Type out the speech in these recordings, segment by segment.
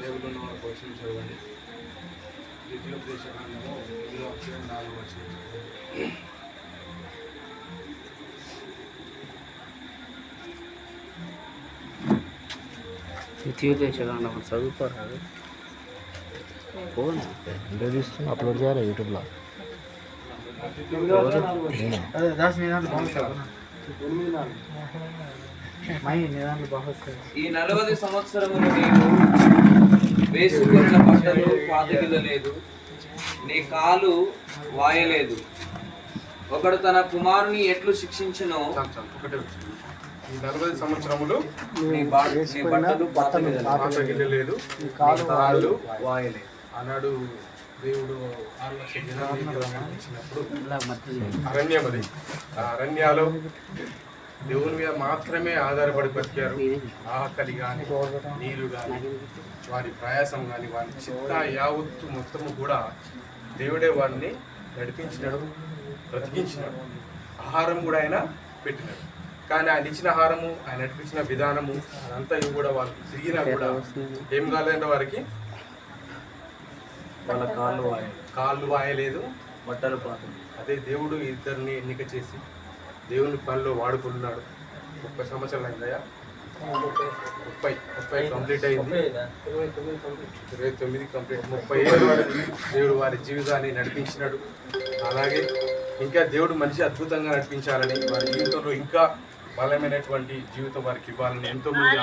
దేవుడు పోషించండి ద్వితీయోపదేశ కాండము ఎనిమిదో అధ్యాయం నాలుగు వచ్చిన ద్వితీయోపదేశకాండం చదువుకోరాదు ఫోన్ అప్లోడ్ చేయాలి యూట్యూబ్లో ఈ నలభై సంవత్సరములు నీవు వేసుకున్న బట్టలు పాతగిలలేదు నీ కాలు వాయలేదు. ఒకడు తన కుమారుని ఎట్లు శిక్షించునో ఒకటే ఈ నలభై సంవత్సరములు నీ బట్టలు కాళ్ళు వాయలేదు. ఆనాడు దేవుడు ఆరు లక్షల జనాన్ని ఇచ్చినప్పుడు అరణ్యం అది ఆ అరణ్యాలు దేవుని మీద మాత్రమే ఆధారపడి బతికారు. ఆకలి కానీ నీరు కానీ వారి ప్రయాసం కానీ వారి చిత్త యావత్తు మొత్తము కూడా దేవుడే వారిని నడిపించినాడు బ్రతికించినాడు. ఆహారం కూడా ఆయన పెట్టినాడు. కానీ ఆయన ఇచ్చిన ఆహారము ఆయన నడిపించిన విధానము అదంతా కూడా వాళ్ళకి తిరిగినా కూడా ఏం కాలేదంటే వారికి వాళ్ళ కాళ్ళు వాయలేదు కాళ్ళు వాయలేదు. బట్టలు పాతలు అదే దేవుడు ఇద్దరిని ఎన్నిక చేసి దేవుని పనిలో వాడుకున్నాడు ముప్పై సంవత్సరాలు అయిందయ్యా. ముప్పై ముప్పై కంప్లీట్ అయింది. ఇరవై తొమ్మిది కంప్లీట్. ముప్పై ఏడు వరకు దేవుడు వారి జీవితాన్ని నడిపించినాడు. అలాగే ఇంకా దేవుడు మనిషి అద్భుతంగా నడిపించాలని వారి జీవితంలో ఇంకా బలమైనటువంటి జీవితం వారికి ఇవ్వాలని ఎంతో మంది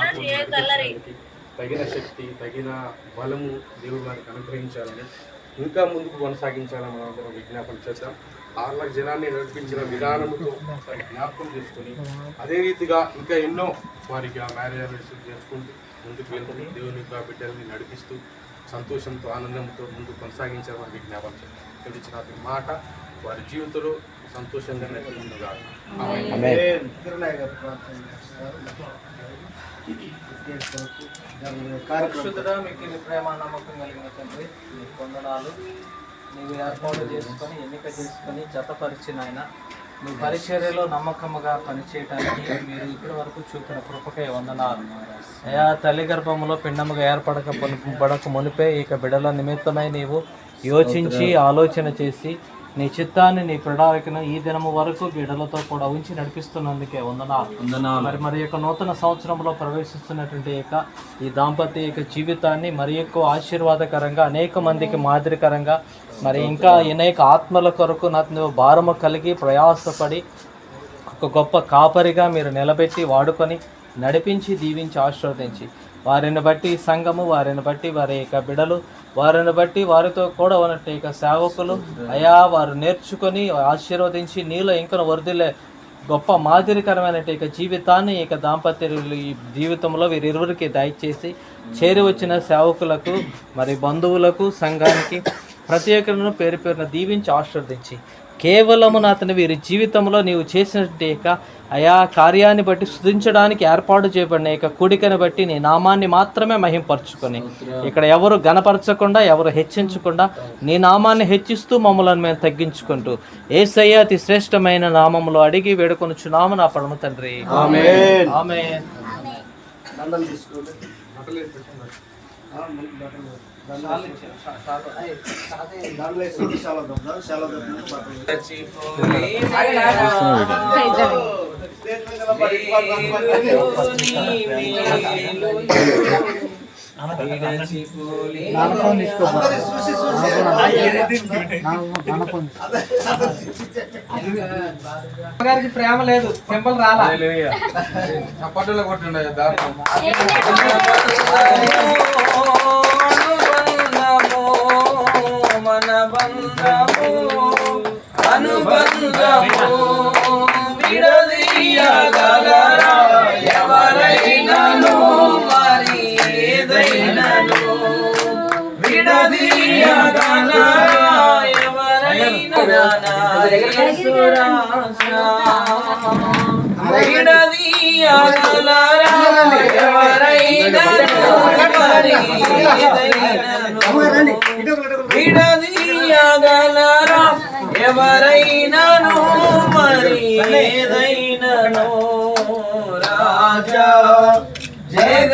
తగిన శక్తి తగిన బలము దేవుడు వారికి అనుగ్రహించాలని ఇంకా ముందుకు కొనసాగించాలని మనం అందరం విజ్ఞాపన చేద్దాం. ఆరు లక్షల జనాన్ని నడిపించిన విధానముతో వారి జ్ఞాపకం చేసుకుని అదే రీతిగా ఇంకా ఎన్నో వారికి ఆ మ్యారేజ్ అనివర్సరీ చేసుకుంటూ ముందుకు వెళ్తూ దేవుని యొక్క బిడ్డల్ని నడిపిస్తూ సంతోషంతో ఆనందంతో ముందుకు కొనసాగించాలని వారికి జ్ఞాపకం చేద్దాం. అతని మాట వారి జీవితంలో సంతోషంగా నడిపించుగా పరిశుద్ధుడా మీకు ప్రేమ నమ్మకం కలిగిన తండ్రి నీ కొందనాలు నీవు ఏర్పాటు చేసుకొని ఎన్నిక చేసుకొని జతపరిచిన ఆయన మీ పరిచర్యలో నమ్మకముగా పనిచేయటానికి మీరు ఇప్పటి వరకు చూపిన కృపకే వందనాలు. అయా తల్లి గర్భములో పిండముగా ఏర్పడక పడక మునిపే ఇక బిడల నిమిత్తమై నీవు యోచించి ఆలోచన చేసి నీ చిత్తాన్ని నీ ప్రణాళికను ఈ దినము వరకు బిడలతో కూడా ఉంచి నడిపిస్తున్నందుకే వందనాలు. వందనాలు. మరి మరి యొక్క నూతన సంవత్సరంలో ప్రవేశిస్తున్నటువంటి యొక్క ఈ దాంపత్య యొక్క జీవితాన్ని మరి ఎక్కువ ఆశీర్వాదకరంగా అనేక మందికి మాదిరికరంగా మరి ఇంకా అనేక ఆత్మల కొరకు నాకు భారము కలిగి ప్రయాసపడి ఒక గొప్ప కాపరిగా మీరు నిలబెట్టి వాడుకొని నడిపించి దీవించి ఆశీర్వదించి. వారిని బట్టి సంఘము వారిని బట్టి వారి యొక్క బిడలు వారిని బట్టి వారితో కూడా ఉన్నట్టు యొక్క సేవకులు. అయా వారు నేర్చుకొని ఆశీర్వదించి నీలో ఇంకా వరదలే గొప్ప మాదిరికరమైన ఇక జీవితాన్ని ఇక దాంపత్య ఈ జీవితంలో వీరిరువురికి దయచేసి చేరి వచ్చిన సేవకులకు మరి బంధువులకు సంఘానికి ప్రత్యేకలను పేరు పేరున దీవించి ఆశీర్వదించి. కేవలము అతని వీరి జీవితంలో నీవు చేసినట్టు యొక్క అయా కార్యాన్ని బట్టి స్థుతించడానికి ఏర్పాటు చేయబడిన యొక్క కూడికను బట్టి నీ నామాన్ని మాత్రమే మహింపరచుకొని ఇక్కడ ఎవరు గనపరచకుండా ఎవరు హెచ్చించకుండా నీ నామాన్ని హెచ్చిస్తూ మమ్మల్ని మేము తగ్గించుకుంటూ ఏసయ్య అతి శ్రేష్టమైన నామములో అడిగి వేడుకొనుచున్నాము నా పరమ తండ్రి. ఆమె గారికి ప్రేమ లేదు. టెంపుల్ రాలా. చప్పట్లో కొట్టుండే దాంట్లో. విడదీయగలరా ఎవరైనా ఎవరైనాను మరి రాజా జగ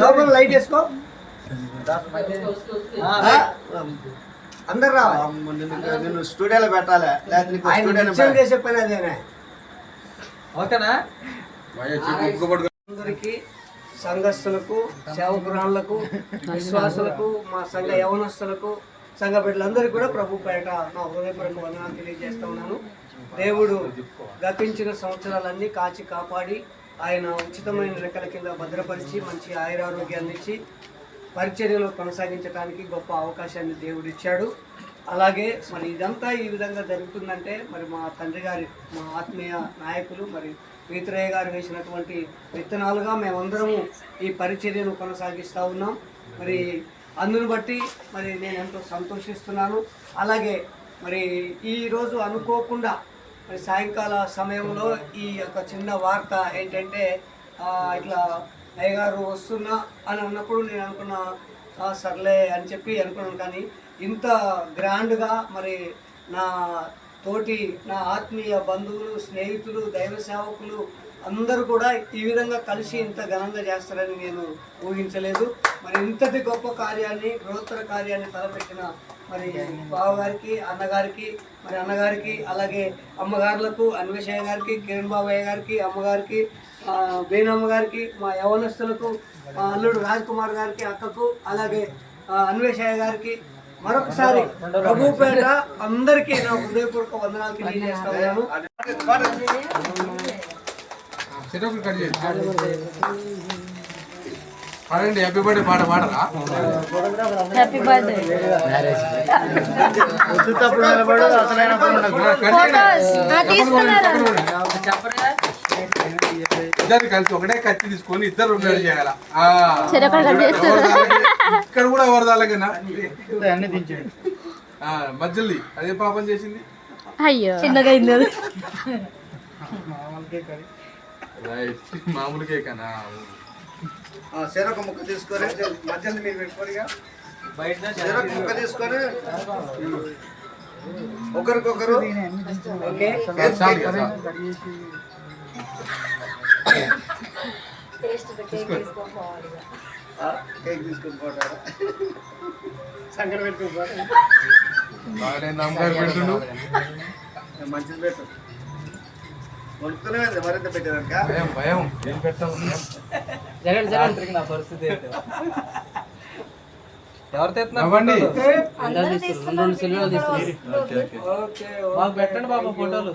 లోపల లైట్ వేసుకో అందరు రావాలి స్టూడియోలో పెట్టాలి లేకపోతే నీకు ఆయన చేసే పని అదేనే ఓకేనా మాయ అందరికి సంఘస్థులకు సేవకురాళ్ళకు విశ్వాసులకు మా సంఘ యవనస్తులకు సంఘ బిడ్డలందరికీ కూడా ప్రభు పేట నా హృదయపూర్వక వందనాలు తెలియజేస్తా ఉన్నాను. దేవుడు గతించిన సంవత్సరాలన్నీ కాచి కాపాడి ఆయన ఉచితమైన లెక్కల కింద భద్రపరిచి మంచి ఆయురారోగ్యాన్ని ఇచ్చి పరిచర్యలో కొనసాగించడానికి గొప్ప అవకాశాన్ని దేవుడు ఇచ్చాడు అలాగే మరి ఇదంతా ఈ విధంగా జరుగుతుందంటే మరి మా తండ్రి గారి మా ఆత్మీయ నాయకులు మరి వీతరయ్య గారు వేసినటువంటి విత్తనాలుగా మేమందరము ఈ పరిచర్యను కొనసాగిస్తూ ఉన్నాం. మరి అందును బట్టి మరి నేను ఎంతో సంతోషిస్తున్నాను. అలాగే మరి ఈరోజు అనుకోకుండా మరి సాయంకాల సమయంలో ఈ యొక్క చిన్న వార్త ఏంటంటే ఇట్లా అయ్యగారు వస్తున్నా అని అన్నప్పుడు నేను అనుకున్నా సర్లే అని చెప్పి అనుకున్నాను. కానీ ఇంత గ్రాండ్గా మరి నా తోటి నా ఆత్మీయ బంధువులు స్నేహితులు దైవ సేవకులు అందరూ కూడా ఈ విధంగా కలిసి ఇంత ఘనంగా చేస్తారని నేను ఊహించలేదు. మరి ఇంతటి గొప్ప కార్యాన్ని బృహత్తర కార్యాన్ని తలపెట్టిన మరి బావగారికి అన్నగారికి మరి అన్నగారికి అలాగే అమ్మగారులకు అన్వేషయ్య గారికి కిరణ్ బాబయ్య గారికి అమ్మగారికి ఆ, బేనమ్మ గారికి మా యవనస్తులకు మా అల్లుడు రాజ్ కుమార్ గారికి అక్కకు అలాగే అన్వేషయ్య గారికి మరొకసారి ప్రభుపేట అందరికీ నా హృదయపూర్వక వందనాలు తెలియజేస్తాను. కట్ పాడండి హ్యాపీ బర్త్డే పాట పాడరా? హ్యాపీ బర్త్డే ఇద్దరు కలిసి ఒకటే కత్తి తీసుకొని ఇద్దరు రెండు చేయాల? ఇక్కడ కూడా వరదాలకేనా అన్ని దించండి. మధ్యలో అదే పాపం చేసింది? అయ్యో. చిన్నగా అయింది మామూలు కేకనా ఆ, చెరొక ముక్క తీసుకొని మధ్యలో మీరు పెట్టుకొని ఇక. బయట చెరొక ముక్క తీసుకొని ఒకరికొకరు కేక్ తీసుకొని పోతారా. సంగతి పెడుతుండు మంచిది పెట్టు. పరిస్థితి ఏంటో. ఎవరు తెస్తున్నారు నవ్వండి. ఓకే మాకు పెట్టండి బాబా ఫోటోలు.